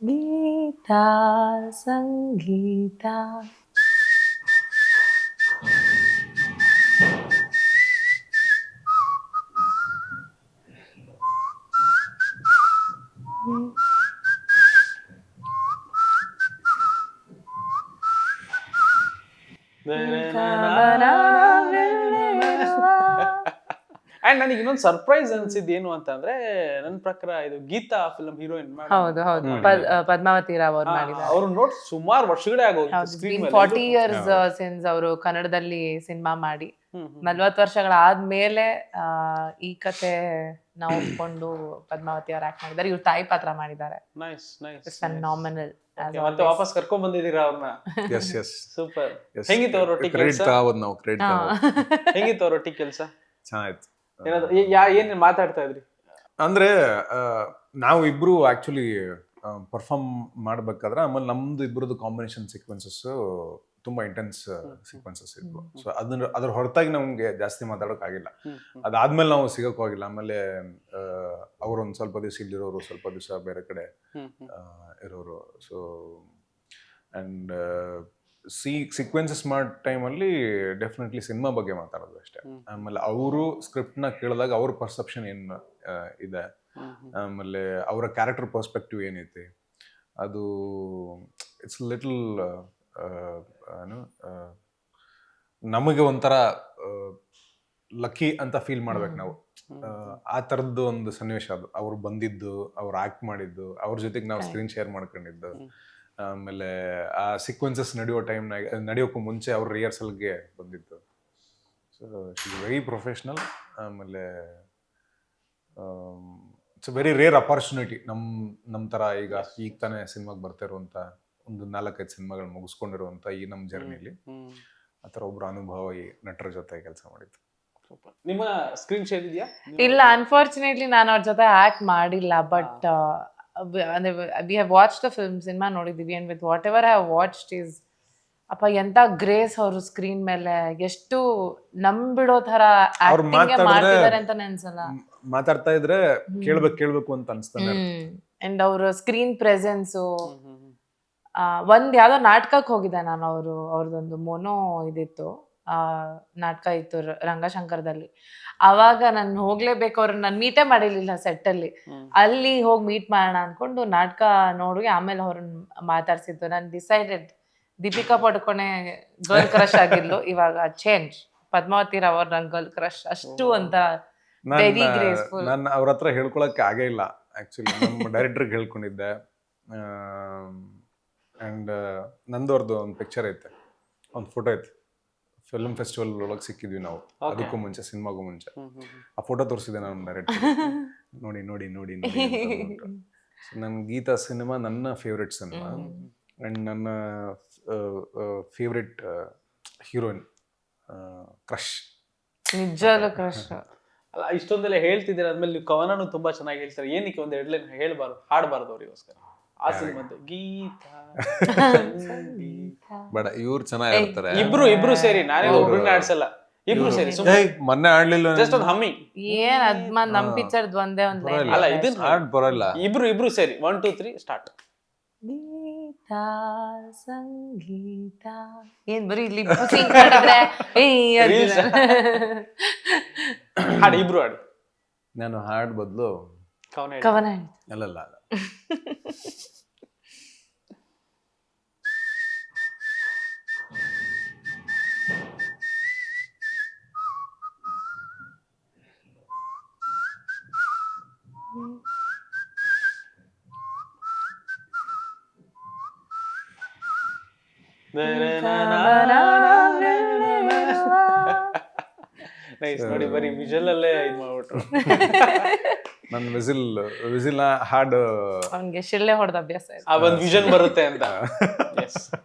ಗೀತಾ ಸಂಗೀತ and ನನಗೆ ಇನ್ನೊಂದು surprise ಅನ್ಸಿದ್ ಏನು ಅಂತಂದ್ರೆ ನನ್ನ ಪ್ರಕಾರ ಇದು ಗೀತಾ ಫಿಲ್ಮ್ ಹೀರೋಯಿನ್ ಹೌದು ಹೌದು. ಪದ್- ಪದ್ಮಾವತಿ ರಾವ್ ಅವ್ರು ಮಾಡಿದ್ದಾರೆ. ಅವ್ರು ನೋಡ್ ಸುಮಾರು ವರ್ಷಗಳೇ ಆಗೋದು ಸ್ಕ್ರೀನ್ ಮೇಲೆ. ಫಾರ್ಟಿ ಇಯರ್ಸ್ ಸಿನ್ಸ್ ಅವರು ಕನ್ನಡದಲ್ಲಿ ಸಿನಿಮಾ ಮಾಡಿ. ನಲ್ವತ್ತು ವರ್ಷಗಳಾದ್ಮೇಲೆ ಆ, ಈ ಕತೆ ನಾವು ಒಪ್ಕೊಂಡು ಪದ್ಮಾವತಿ ಅವ್ರು ಆಕ್ಟ್ ಮಾಡಿದ್ದಾರೆ. ಇವ್ರು ತಾಯಿ ಪಾತ್ರ ಮಾಡಿದ್ದಾರೆ. ನೈಸ್ ನೈಸ್ ಫೆನಾಮಿನಲ್ ಮತ್ತೆ ವಾಪಸ್ ಕರ್ಕೊಂಡ್ ಬಂದಿದ್ದೀರಾ ಅವ್ರನ್ನ ಎಸ್ ಎಸ್ ಸೂಪರ್ ಹೆಂಗಿತ್ತು ಅವ್ರ ಒಟ್ಟಿಗೆ ಕೆಲಸ? ತಗೋಬೋದು ನಾವು ಕ್ರೆಡಿಟ್ ಹೆಂಗಿತ್ತು ಅವ್ರ ಒಟ್ಟಿಗೆ ಕೆಲಸ? ಚೆನ್ನಾಗಿತ್ತು. ಏನಾದ್ರು ಯಾ ಏನ್ ಮಾತಾಡ್ತಾ ಇದ್ರಿ? ಅಂದ್ರೆ ನಾವು ಇಬ್ರು ಆಕ್ಚುಲಿ ಪರ್ಫಾರ್ಮ್ ಮಾಡ್ಬೇಕಾದ್ರೆ ಆಮೇಲೆ ನಮ್ದು ಇಬ್ರದ್ದು ಕಾಂಬಿನೇಷನ್ ಸೀಕ್ವೆನ್ಸಸ್ ತುಂಬಾ ಇಂಟೆನ್ಸ್ ಸೀಕ್ವೆನ್ಸಸ್ ಇದ್ವು. ಸೊ ಅದನ್ನ ಅದ್ರ ಹೊರತಾಗಿ ನಮ್ಗೆ ಜಾಸ್ತಿ ಮಾತಾಡೋಕೆ ಆಗಿಲ್ಲ. ಅದಾದ್ಮೇಲೆ ನಾವು ಸಿಗಕ್ ಹೋಗಿಲ್ಲ. ಆಮೇಲೆ ಅವ್ರು ಒಂದ್ ಸ್ವಲ್ಪ ದಿವಸ ಇಲ್ಲಿರೋರು ಸ್ವಲ್ಪ ದಿವಸ ಬೇರೆ ಕಡೆ ಇರೋರು. ಸೊ ಆ್ಯಂಡ್ ಸಿ ಸೀಕ್ವೆನ್ಸಸ್ ಮಾಡೋ ಟೈಮಲ್ಲಿ ಡೆಫಿನೆಟ್ಲಿ ಸಿನಿಮಾ ಬಗ್ಗೆ ಮಾತಾಡೋದು ಅಷ್ಟೇ. ಆಮೇಲೆ ಅವರು ಸ್ಕ್ರಿಪ್ಟ್ನ ಕೇಳಿದಾಗ ಅವ್ರ ಪರ್ಸೆಪ್ಷನ್ ಏನು ಇದೆ. ಆಮೇಲೆ ಅವರ ಕ್ಯಾರೆಕ್ಟರ್ ಪರ್ಸ್ಪೆಕ್ಟಿವ್ ಏನೈತಿ? ಅದು ಇಟ್ಸ್ ಲಿಟಲ್ ಏನು ನಮಗೆ ಒಂಥರ ಲಕ್ಕಿ ಅಂತ ಫೀಲ್ ಮಾಡ್ಬೇಕು ನಾವು. ಆ, ಥರದ್ದು ಒಂದು ಸನ್ನಿವೇಶ ಅದು. ಅವ್ರು ಬಂದಿದ್ದು ಅವ್ರು ಆಕ್ಟ್ ಮಾಡಿದ್ದು ಅವ್ರ ಜೊತೆಗೆ ನಾವು ಸ್ಕ್ರೀನ್ ಶೇರ್ ಮಾಡ್ಕೊಂಡಿದ್ದು. ಆಮೇಲೆ ಆ ಸೀಕ್ವೆನ್ಸಸ್ ನಡೆಯೋ ಟೈಮ್ನಾಗ ನಡೆಯೋಕ್ಕೂ ಮುಂಚೆ ಅವ್ರ ರಿಹರ್ಸಲ್ಗೆ ಬಂದಿತ್ತು. ಸೊ ವೆರಿ ಪ್ರೊಫೆಷ್ನಲ್ ಆಮೇಲೆ ಇಟ್ಸ್ ವೆರಿ ರೇರ್ ಅಪಾರ್ಚುನಿಟಿ ನಮ್ಮ ನಮ್ಮ ಥರ ಈಗ ಈಗ ತಾನೇ ಸಿನಿಮಾಗೆ ಬರ್ತಾ ಇರುವಂಥ ಒಂದು ನಾಲ್ಕೈದು ಸಿನಿಮಾಗಳು ಮುಗಿಸ್ಕೊಂಡಿರುವಂಥ ಈ ನಮ್ಮ ಜರ್ನಿಲಿ ಆ ಥರ ಒಬ್ಬರು ಅನುಭವಿ ನಟರ ಜೊತೆ ಕೆಲಸ ಮಾಡಿದ್ದು. ನಿಮ್ಮ ಸ್ಕ್ರೀನ್ ಶೇರ್ ಇದೆಯಾ? ಇಲ್ಲ ಅನ್ಫಾರ್ಚುನೇಟ್ಲಿ ನಾನು ಅವ್ರ ಜೊತೆ ಆಕ್ಟ್ ಮಾಡಿಲ್ಲ but we have watch the film cinema ನೋಡಿದ್ದೀವಿ and with whatever I have watched is ಅಪ್ಪ ಎಂತ ಗ್ರೇಸ್ ಅವರು ಸ್ಕ್ರೀನ್ ಮೇಲೆ ಎಷ್ಟು ನಂಬಿಡೋ ತರ ಮಾಡ್ತಿದ್ದಾರೆ ಅಂತ ಅನ್ಸಲ್ಲ. ಮಾತಾಡ್ತಾ ಇದ್ರೆ ಕೇಳ್ಬೇಕು ಕೇಳ್ಬೇಕು ಅಂತ ಅನ್ಸ್ತಾನೆ ಹ್ಮ್. ಅಂಡ್ ಅವ್ರ ಸ್ಕ್ರೀನ್ ಪ್ರೆಸೆನ್ಸು ಒಂದ್ ಯಾವ್ದೋ ನಾಟಕಕ್ಕೆ ಹೋಗಿದ್ದೆ ನಾನು ಅವರು ಅವ್ರದೊಂದು ಮೊನೋ ಇದಿತ್ತು. ನಾಟಕ ಇತ್ತು ರಂಗಶಂಕರದಲ್ಲಿ. ಅವಾಗ ನಾನು ಹೋಗ್ಲೇಬೇಕು ಅವ್ರನ್ನ ನಾನು ಮೀಟೇ ಮಾಡಿರ್ಲಿಲ್ಲ ಸೆಟ್ ಅಲ್ಲಿ. ಅಲ್ಲಿ ಹೋಗಿ ಮೀಟ್ ಮಾಡೋಣ ಅನ್ಕೊಂಡು ನಾಟಕ ನೋಡಿ ಆಮೇಲೆ ಅವ್ರನ್ನ ಮಾತಾಡ್ಸಿದ್ದು. ನಾನು decided Deepika Padukone girl crush ಆಗಿದ್ಲು. ಇವಾಗ ಚೇಂಜ್ ಪದ್ಮಾವತಿ ರಾವ್ ಅವ್ರ ನನ್ ಗರ್ಲ್ ಕ್ರಶ್ ಅಷ್ಟು ಅಂತ ವೆರಿ ಗ್ರೇಸ್ಫುಲ್ ನಾನು ಅವ್ರ ಹತ್ರ ಹೇಳ್ಕೊಳಕ್ಕೆ ಆಗೇ ಇಲ್ಲ ಆಕ್ಚುಲಿ ನಮ್ಮ ಡೈರೆಕ್ಟರ್ ಹೇಳ್ಕೊಂಡಿದ್ದೆ. ಆ್ಯಂಡ್ ನಂದವ್ರದ್ದು ಒಂದು ಪಿಕ್ಚರ್ ಐತೆ. ಒಂದು ಫೋಟೋ ಐತೆ. ಫಿಲ್ಮ್ ಫೆಸ್ಟಿವಲ್ ಒಳಗೆ ಸಿಕ್ಕಿದ್ವಿ ನಾವು. ಅದಕ್ಕೂ ಮುಂಚೆ ಸಿನಿಮಾಗೂ ಮುಂಚೆ. ಆ ಫೋಟೋ ತೋರಿಸಿದೆ ನಾನು ಡೈರೆಕ್ಟ್ ನೋಡಿ ನೋಡಿ ನೋಡಿ ನನ್ನ ಗೀತಾ ಸಿನಿಮಾ ನನ್ನ ಫೇವ್ರೆಟ್ ಸಿನಿಮಾ ಆ್ಯಂಡ್ ನನ್ನ ಫೇವ್ರೆಟ್ ಹೀರೋಯಿನ್ ಕ್ರಶ್ ನಿಜವಾಗ್ಲೂ ಕ್ರಶ್ ಅಲ್ಲ ಇಷ್ಟೊಂದೆಲ್ಲ ಹೇಳ್ತಿದ್ದೀರ ಆದ್ಮೇಲೆ ನೀವು ಕವನನು ತುಂಬಾ ಚೆನ್ನಾಗಿ ಹೇಳ್ತಾರೆ. ಏನಕ್ಕೆ ಒಂದು ಹೆಡ್ಲೈನ್ ಲೈನ್ ಹೇಳ್ಬಾರ್ದು ಹಾಡಬಾರ್ದು ಅವ್ರಿಗೋಸ್ಕರ? ಆ ಸಿನಿಮಾದ ಗೀತಾ ಬೇಡ ಇವ್ರು ಚೆನ್ನಾಗಿ ಆಡ್ತಾರೆ ಇಬ್ರು ಇಬ್ರು ಸೇರಿ ನಾನೇ ಒಬ್ರನ್ನ ಆಡ್ಸಲ್ಲ. ಇಬ್ರು ಸೇರಿ ಏಯ್, ಮೊನ್ನೆ ಆಡ್ಲಿಲ್ಲ ಜಸ್ಟ್ ಒಂದು ಹಮ್ಮಿ. ಏನ್ ಅದ್ಮ ನಮ್ ಪಿಕ್ಚರ್ ಒಂದೇ ಒಂದ್ line. ಅಲ್ಲ, ಇದೆ. ಇದನ್ನ- ಆಡ್ ಬರಲ್ಲ. ಇಬ್ರು ಇಬ್ರು ಸೇರಿ. One two three start Geetha Sangeetha. ಏನ್ ಬರೀ ಇಲ್ಲಿ ಮಾಡಿದ್ರೆ? ಏಯ್ ಅಂತಿದೆ. ಹಾಡಿ ಇಬ್ರು ಹಾಡು. ನಾನು ಹಾಡ್ ಬದಲು ಕವನ ಹೇಳಿ. ಕವನ ಹೇಳ್ತೀನಿ. ಅಲ್ಲಲ್ಲ. ನೈಸ್ ನೋಡಿ ಬರೀ ವಿಜಲ್ ಅಲ್ಲೇ ಇದು ಮಾಡ್ಬಿಟ್ರು. ನನ್ನ ವಿಸಿಲ್ ವಿಸಿಲ್ ಹಾಡು ಅವ್ನ್ಗೆ ಶಿಳ್ಳೆ ಹೊಡೆದ ಅಭ್ಯಾಸ ಆ ಒಂದು ವಿಷನ್ ಬರುತ್ತೆ ಅಂತ.